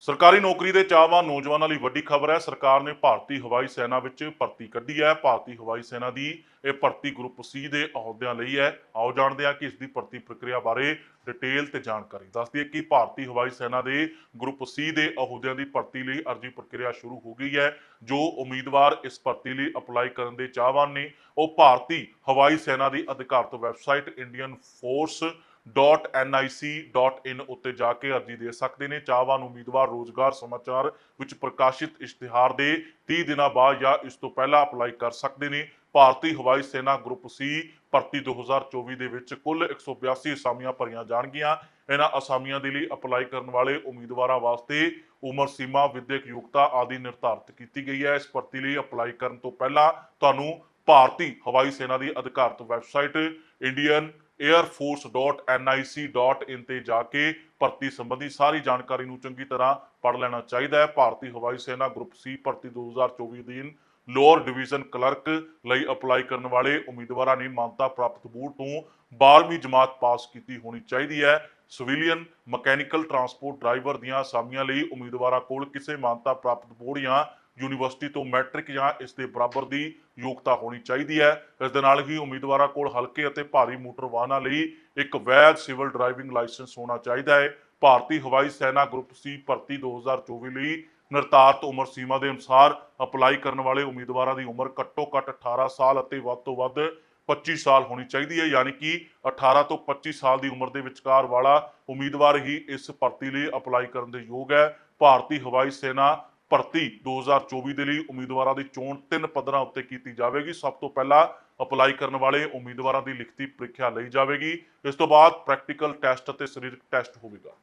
ਸਰਕਾਰੀ ਨੌਕਰੀ ਦੇ ਚਾਹਵਾਨ ਨੌਜਵਾਨਾਂ ਲਈ ਵੱਡੀ ਖਬਰ ਹੈ। ਸਰਕਾਰ ਨੇ ਭਾਰਤੀ ਹਵਾਈ ਸੈਨਾ ਵਿੱਚ ਭਰਤੀ ਕੱਢੀ ਹੈ। ਭਾਰਤੀ ਹਵਾਈ ਸੈਨਾ ਦੀ ਇਹ ਭਰਤੀ ਗਰੁੱਪ ਸੀ ਦੇ ਅਹੁਦਿਆਂ ਲਈ ਹੈ। ਆਓ ਜਾਣਦੇ ਹਾਂ ਕਿ ਇਸ ਦੀ ਭਰਤੀ ਪ੍ਰਕਿਰਿਆ ਬਾਰੇ ਡਿਟੇਲ ਤੇ ਜਾਣਕਾਰੀ ਦੱਸਦੀ ਦਈਏ ਕਿ ਭਾਰਤੀ ਹਵਾਈ ਸੈਨਾ ਦੇ ਗਰੁੱਪ ਸੀ ਦੇ ਅਹੁਦਿਆਂ ਦੀ ਭਰਤੀ ਲਈ ਅਰਜ਼ੀ ਪ੍ਰਕਿਰਿਆ ਸ਼ੁਰੂ ਹੋ ਗਈ ਹੈ। ਜੋ ਉਮੀਦਵਾਰ ਇਸ ਭਰਤੀ ਲਈ ਅਪਲਾਈ ਕਰਨ ਦੇ ਚਾਹਵਾਨ ਨੇ ਉਹ ਭਾਰਤੀ ਹਵਾਈ ਸੈਨਾ ਦੀ ਅਧਿਕਾਰਤ ਵੈਬਸਾਈਟ ਇੰਡੀਅਨ ਫੋਰਸ .nic.in ਉੱਤੇ ਜਾ ਕੇ ਅਰਜ਼ੀ ਦੇ ਸਕਦੇ ਨੇ। ਚਾਹਵਾਨ ਉਮੀਦਵਾਰ ਰੋਜ਼ਗਾਰ ਸਮਾਚਾਰ ਵਿੱਚ ਪ੍ਰਕਾਸ਼ਿਤ ਇਸ਼ਤਿਹਾਰ ਦੇ 30 ਦਿਨਾਂ ਬਾਅਦ ਜਾਂ ਇਸ ਤੋਂ ਪਹਿਲਾਂ ਅਪਲਾਈ ਕਰ ਸਕਦੇ ਨੇ। ਭਾਰਤੀ ਹਵਾਈ ਸੈਨਾ ਗਰੁੱਪ ਸੀ, ਭਰਤੀ 2024 ਦੇ ਵਿੱਚ ਕੁੱਲ 182 ਅਸਾਮੀਆਂ ਭਰੀਆਂ ਜਾਣਗੀਆਂ। ਇਹਨਾਂ ਅਸਾਮੀਆਂ ਦੇ ਲਈ ਅਪਲਾਈ ਕਰਨ ਵਾਲੇ ਉਮੀਦਵਾਰਾਂ ਵਾਸਤੇ ਉਮਰ ਸੀਮਾ, ਵਿਦਿਅਕ ਯੋਗਤਾ ਆਦਿ ਨਿਰਧਾਰਤ ਕੀਤੀ ਗਈ ਹੈ। ਇਸ ਭਰਤੀ ਲਈ ਅਪਲਾਈ ਕਰਨ ਤੋਂ ਪਹਿਲਾਂ ਤੁਹਾਨੂੰ ਭਾਰਤੀ ਹਵਾਈ ਸੈਨਾ ਦੀ ਅਧਿਕਾਰਤ ਵੈਬਸਾਈਟ, ਇੰਡੀਅਨ airforce.nic.in ਤੇ ਜਾ ਕੇ ਭਰਤੀ ਸੰਬੰਧੀ ਸਾਰੀ ਜਾਣਕਾਰੀ ਨੂੰ ਚੰਗੀ ਤਰ੍ਹਾਂ ਪੜ੍ਹ ਲੈਣਾ ਚਾਹੀਦਾ ਹੈ। ਭਾਰਤੀ ਹਵਾਈ ਸੈਨਾ ਗਰੁੱਪ ਸੀ ਭਰਤੀ 2024 ਅਧੀਨ ਲੋਅਰ ਡਿਵੀਜ਼ਨ ਕਲਰਕ ਲਈ ਅਪਲਾਈ ਕਰਨ ਵਾਲੇ ਉਮੀਦਵਾਰਾਂ ਨੇ ਮਾਨਤਾ ਪ੍ਰਾਪਤ ਬੋਰਡ ਤੋਂ 12ਵੀਂ ਜਮਾਤ ਪਾਸ ਕੀਤੀ ਹੋਣੀ ਚਾਹੀਦੀ ਹੈ। ਸਿਵਿਲੀਅਨ ਮਕੈਨੀਕਲ ਟਰਾਂਸਪੋਰਟ ਡਰਾਈਵਰ ਦੀਆਂ ਅਸਾਮੀਆਂ ਲਈ ਉਮੀਦਵਾਰਾਂ ਕੋਲ ਕਿਸੇ ਮਾਨਤਾ ਪ੍ਰਾਪਤ ਬੋਰਡ ਜਾਂ ਯੂਨੀਵਰਸਿਟੀ ਤੋਂ ਮੈਟ੍ਰਿਕ ਜਾਂ ਇਸ ਦੇ ਬਰਾਬਰ ਦੀ ਯੋਗਤਾ ਹੋਣੀ ਚਾਹੀਦੀ ਹੈ। ਇਸ ਦੇ ਨਾਲ ਹੀ ਉਮੀਦਵਾਰਾਂ ਕੋਲ ਹਲਕੇ ਅਤੇ ਭਾਰੀ ਮੋਟਰ ਵਾਹਨਾਂ ਲਈ ਇੱਕ ਵੈਧ ਸਿਵਲ ਡਰਾਈਵਿੰਗ ਲਾਇਸੈਂਸ ਹੋਣਾ ਚਾਹੀਦਾ ਹੈ। ਭਾਰਤੀ ਹਵਾਈ ਸੈਨਾ ਗਰੁੱਪ ਸੀ ਭਰਤੀ 2024 ਲਈ ਨਿਰਧਾਰਤ ਉਮਰ ਸੀਮਾ ਦੇ ਅਨੁਸਾਰ ਅਪਲਾਈ ਕਰਨ ਵਾਲੇ ਉਮੀਦਵਾਰਾਂ ਦੀ ਉਮਰ ਘੱਟੋ ਘੱਟ 18 ਸਾਲ ਅਤੇ ਵੱਧ ਤੋਂ ਵੱਧ 25 ਸਾਲ ਹੋਣੀ ਚਾਹੀਦੀ ਹੈ। ਯਾਨੀ ਕਿ 18 ਤੋਂ 25 ਸਾਲ ਦੀ ਉਮਰ ਦੇ ਵਿਚਕਾਰ ਵਾਲਾ ਉਮੀਦਵਾਰ ਹੀ ਇਸ ਭਰਤੀ ਲਈ ਅਪਲਾਈ ਕਰਨ ਦੇ ਯੋਗ ਹੈ। ਭਾਰਤੀ ਹਵਾਈ ਸੈਨਾ ਭਰਤੀ 2024 ਦੇ ਲਈ ਉਮੀਦਵਾਰਾਂ ਦੀ ਚੋਣ ਤਿੰਨ ਪੱਧਰਾਂ ਉੱਤੇ ਕੀਤੀ ਜਾਵੇਗੀ। ਸਭ ਤੋਂ ਪਹਿਲਾਂ ਅਪਲਾਈ ਕਰਨ ਵਾਲੇ ਉਮੀਦਵਾਰਾਂ ਦੀ ਲਿਖਤੀ ਪ੍ਰੀਖਿਆ ਲਈ ਜਾਵੇਗੀ। ਇਸ ਤੋਂ ਬਾਅਦ ਪ੍ਰੈਕਟੀਕਲ ਟੈਸਟ ਅਤੇ ਸਰੀਰਕ ਟੈਸਟ ਹੋਵੇਗਾ।